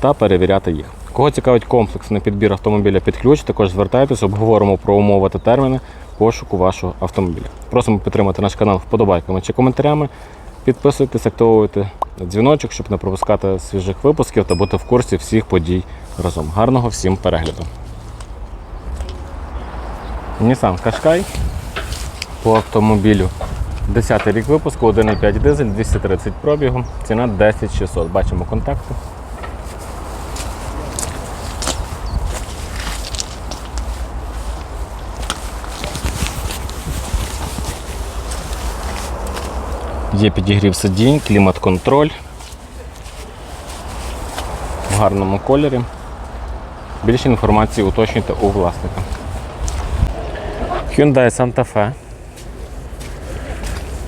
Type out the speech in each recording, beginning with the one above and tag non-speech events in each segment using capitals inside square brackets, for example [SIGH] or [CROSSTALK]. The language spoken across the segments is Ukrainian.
та перевіряти їх. Кого цікавить комплексний підбір автомобіля під ключ, також звертайтесь, обговоримо про умови та терміни пошуку вашого автомобіля. Просимо підтримати наш канал вподобайками чи коментарями. Підписуйтесь, активуйте дзвіночок, щоб не пропускати свіжих випусків та бути в курсі всіх подій разом. Гарного всім перегляду. Nissan Qashqai по автомобілю. 10 рік випуску, 1,5 дизель, 230 пробігу, ціна 10 600. Бачимо контакти. Є підігрів сидінь, клімат-контроль в гарному кольорі. Більше інформації уточнюйте у власника. Hyundai Santa Fe.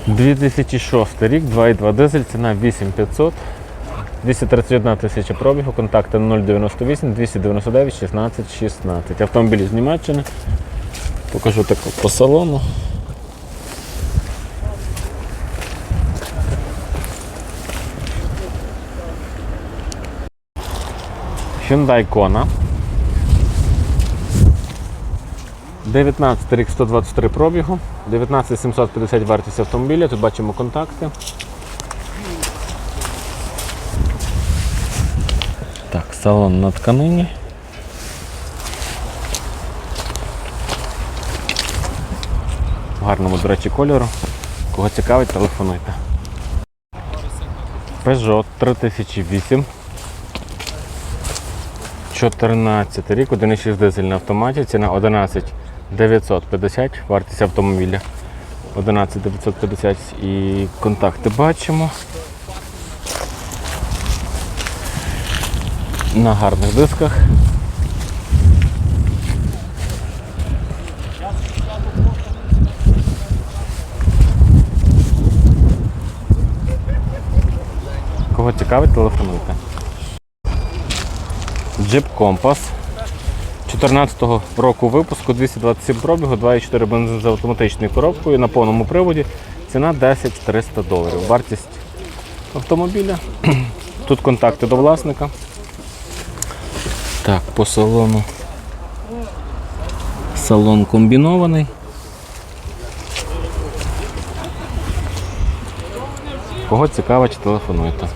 2006 рік, 2,2 дизель, ціна 8500. 231 тисяча пробігу, контакти 098 299 16 16. Автомобіль з Німеччини. Покажу так по салону. Hyundai Kona. 19 рік 123 пробігу, 19 750 вартість автомобіля, тут бачимо контакти. Так, салон на тканині. В гарному, до речі, кольору. Кого цікавить, телефонуйте. Peugeot 3008. 14 рік, 1,6 дизель на автоматі, ціна 11 950, вартість автомобіля 11 950 і контакти бачимо. На гарних дисках. Кого цікавить, телефонуйте. Jeep Compass 14-го року випуску 227 пробігу, 2,4 бензин з автоматичною коробкою на повному приводі. Ціна 10 300 доларів. Вартість автомобіля. [CLEARS THROAT] Тут контакти до власника. Так, по салону. Салон комбінований. Кого цікавить, телефонуйте.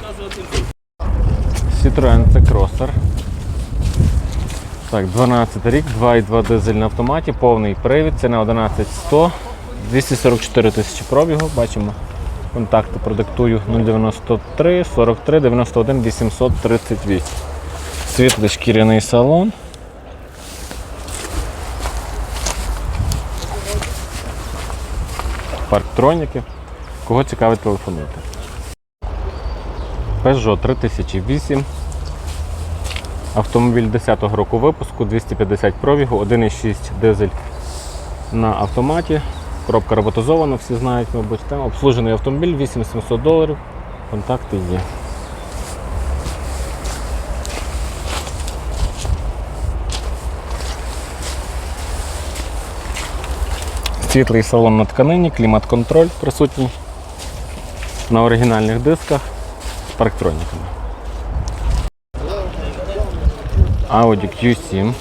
Citroen C-Crosser. Так, 12 рік, 2,2 дизель на автоматі, повний привід, ціна 11100, 244 тисячі пробігу, бачимо. Контакти продиктую 093 43 91 838. Світлий шкіряний салон. Парктроніки. Кого цікавить телефонуйте. Peugeot 3008. Автомобіль 10-го року випуску, 250 пробігу, 1,6 дизель на автоматі. Коробка роботизована, всі знають, мабуть. Там обслужений автомобіль 8700 доларів. Контакти є. Світлий салон на тканині, клімат-контроль присутній на оригінальних дисках з парктроніками. Audi Q7.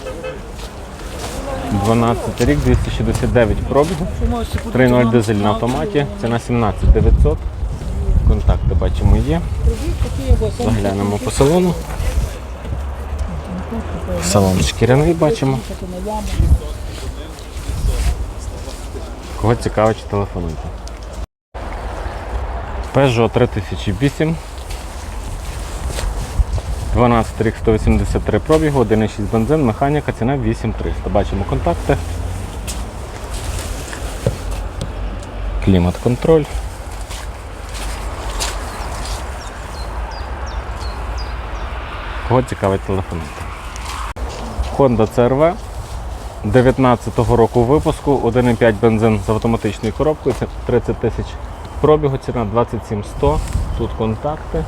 12 рік, 269 пробігу. 3.0 дизель на автоматі. Ціна 17 900. Контакти бачимо є. Заглянемо по салону. Салон шкіряний бачимо. Кого цікавить, телефонуйте. Peugeot 3008. 12 рік 183 пробігу, 1,6 бензин, механіка, ціна 8300. Бачимо контакти. Клімат-контроль. Кого цікавить телефонуйте. Honda CRV 19-го року випуску, 1,5 бензин з автоматичною коробкою, 30 тисяч пробігу, ціна 27 100. Тут контакти.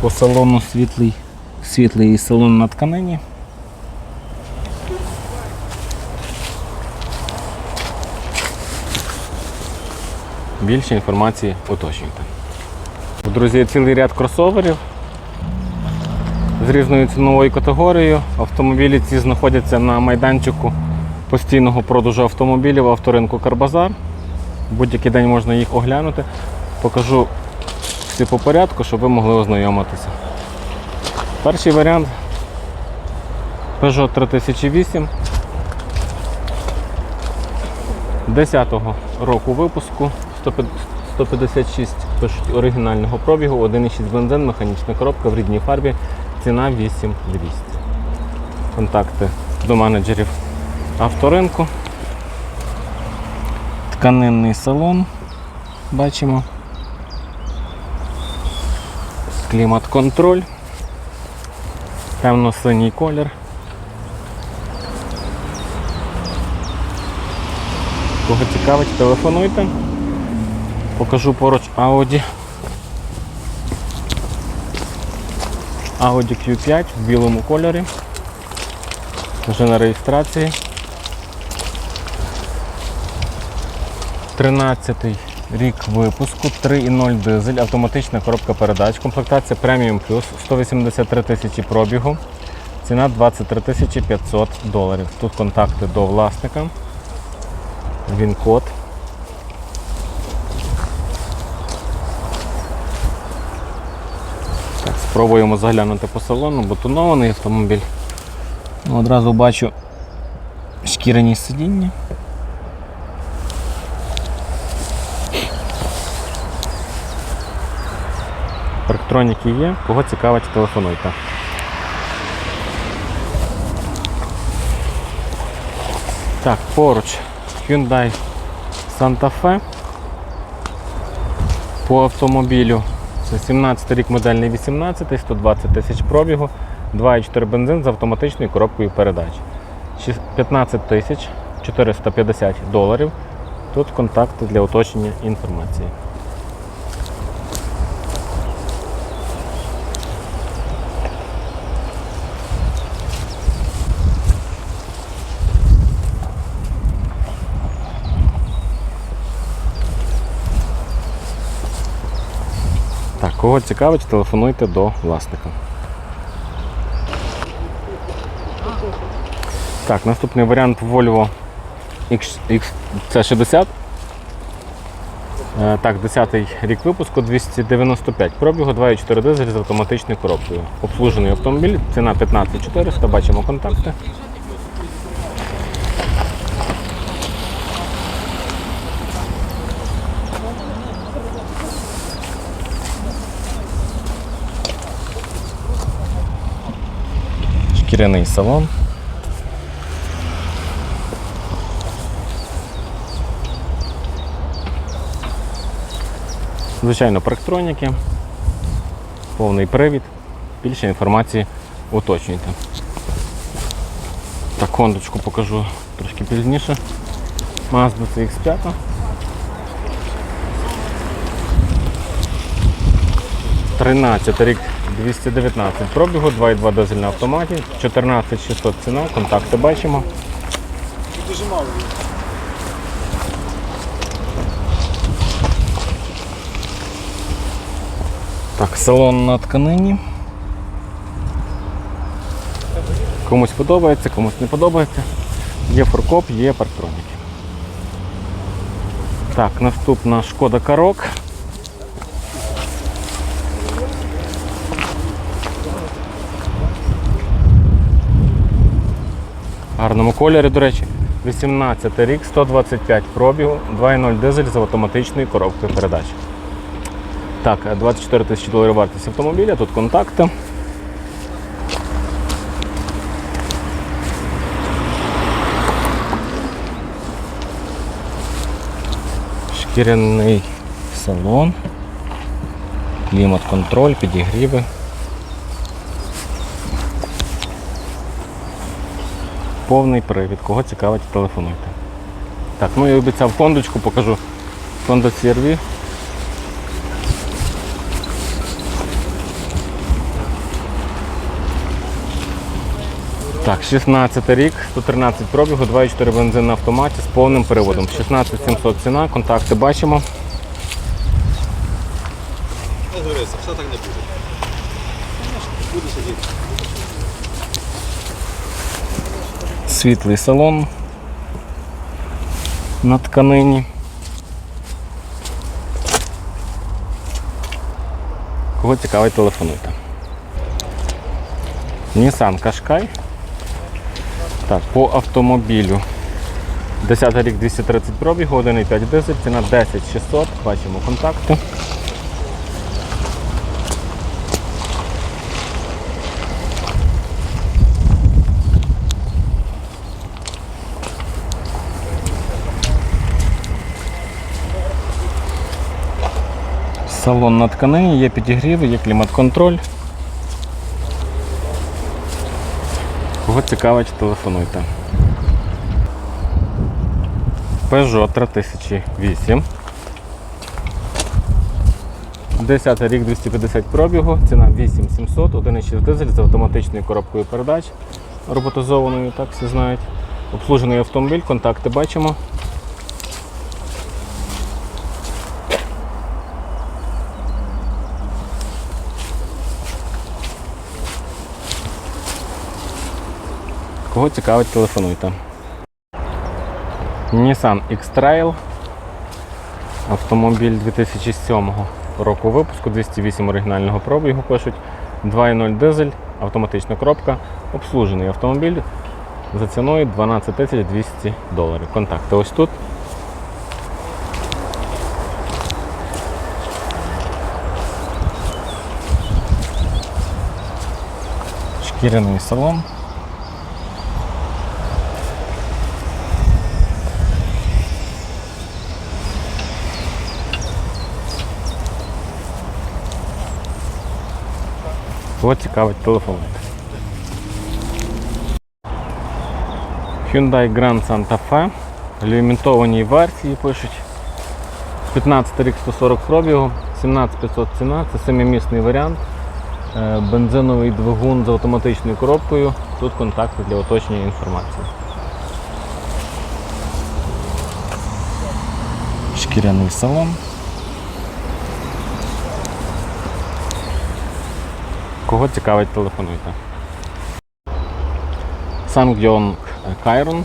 По салону світлий, світлий салон на тканині. Більше інформації уточнюйте. Друзі, цілий ряд кросоверів з різною ціновою категорією. Автомобілі ці знаходяться на майданчику постійного продажу автомобілів авторинку Карбазар. Будь-який день можна їх оглянути. Покажу всі по порядку, щоб ви могли ознайомитися. Перший варіант Peugeot 3008 10-го року випуску 156 пишуть оригінального пробігу, 1,6 бензин, механічна коробка в рідній фарбі, ціна 8200. Контакти до менеджерів авторинку. Тканинний салон. Бачимо. Клімат-контроль. Темно-синій колір. Кого цікавить, телефонуйте. Покажу поруч Audi. Audi Q5 в білому кольорі. Вже на реєстрації. 13 рік випуску, 3.0 дизель, автоматична коробка передач, комплектація Premium Plus, 183 тисячі пробігу, ціна 23 тисячі 500 доларів. Тут контакти до власника, він код. Так, спробуємо заглянути по салону, бо тонований автомобіль. Ну, Одразу бачу шкіряні сидіння. Парктроніки є, кого цікавить, телефонуйте. Так, поруч Hyundai Santa Fe по автомобілю. Це 17 рік модельний 18, 120 тисяч пробігу, 2,4 бензин з автоматичною коробкою передач. 15 тисяч 450 доларів. Тут контакти для уточнення інформації. Кого цікавить, телефонуйте до власника. Так, наступний варіант Volvo X, XC60. Е, Так, 10 рік випуску, 295 пробігу, 2,4 дизель з автоматичною коробкою. Обслужений автомобіль, ціна 15400, бачимо контакти. Шкіряний салон. Звичайно, парктроніки, повний привід. Більше інформації уточнюйте. Так, кондочку покажу трошки пізніше. Mazda CX5. Тринадцятий рік 219 пробігу, 2,2 дизель на автоматі, 14600 ціна, контакти бачимо. Дуже мало. Так, салон на тканині. Комусь подобається, комусь не подобається. Є форкоп, є парктроніки. Так, наступна шкода Карок. Гарному кольорі, до речі. 18 рік, 125 пробігу, 2.0 дизель з автоматичною коробкою передач. Так, 24 тисячі доларів вартість автомобіля, тут контакти. Шкіряний салон, клімат-контроль, підігріви. Повний привід. Кого цікавить, телефонуйте. Так, ну я обіцяв фондочку, покажу. Honda CR-V. Так, 16 рік, 113 пробігу, 2,4 бензин на автоматі з повним переводом. 16700 ціна, контакти бачимо. Не дивися, все так не буде. Буде сидіти. Світлий салон на тканині. Кого цікавить, телефонуйте. Nissan Qashqai. Так, по автомобілю. 10 рік 230 пробігу, 1,5 дизель, ціна 10600, бачимо контакти. Салон на тканині, є підігріви, є клімат-контроль. Кого цікавить, телефонуйте. Peugeot 3008. 10 рік 250 пробігу, ціна 8700, 1,6 дизель з автоматичною коробкою передач, роботизованою, так всі знають. Обслужений автомобіль, контакти бачимо. Кого цікавить, телефонуйте. Nissan X-Trail. Автомобіль 2007 року випуску, 208 оригінального пробігу пишуть. 2.0 дизель, автоматична коробка, обслужений автомобіль за ціною 12 200 доларів. Контакти ось тут. Шкіряний салон. Кого цікавить, телефонуйте. Hyundai Grand Santa Fe. Лімітованій версії пишуть. 15 рік 140 пробігу, 17500 ціна, це семимісний варіант. Е, Бензиновий двигун з автоматичною коробкою. Тут контакти для уточнення інформації. Шкіряний салон. Кого цікавить, телефонуйте. Ssangyong Кайрон.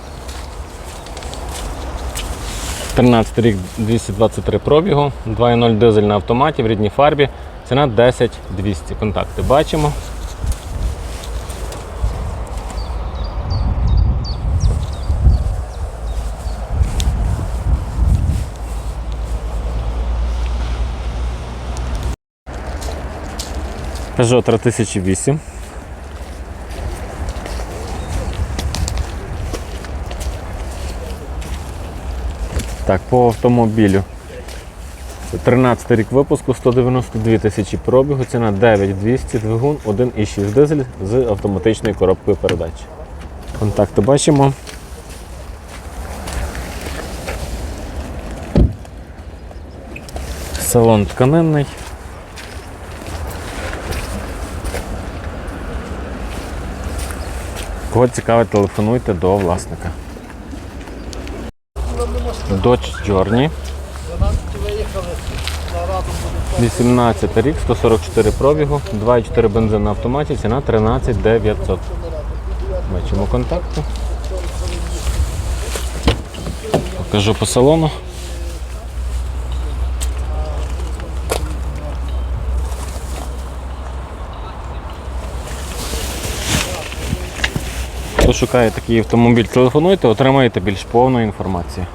13 рік 223 пробігу, 2.0 дизель на автоматі в рідній фарбі. Ціна 10 200. Контакти бачимо. Peugeot 3008. Так, по автомобілю. 13 рік випуску, 192 тисячі пробігу, ціна 9200, двигун 1,6 дизель з автоматичною коробкою передач. Контакти бачимо. Салон тканинний. Кого цікавить, телефонуйте до власника. Dodge Journey. 18 рік, 144 пробігу, 2,4 бензин на автоматі, ціна 13 900. Бачимо контакти. Покажу по салону. Шукає такий автомобіль, телефонуйте, отримаєте більш повну інформацію.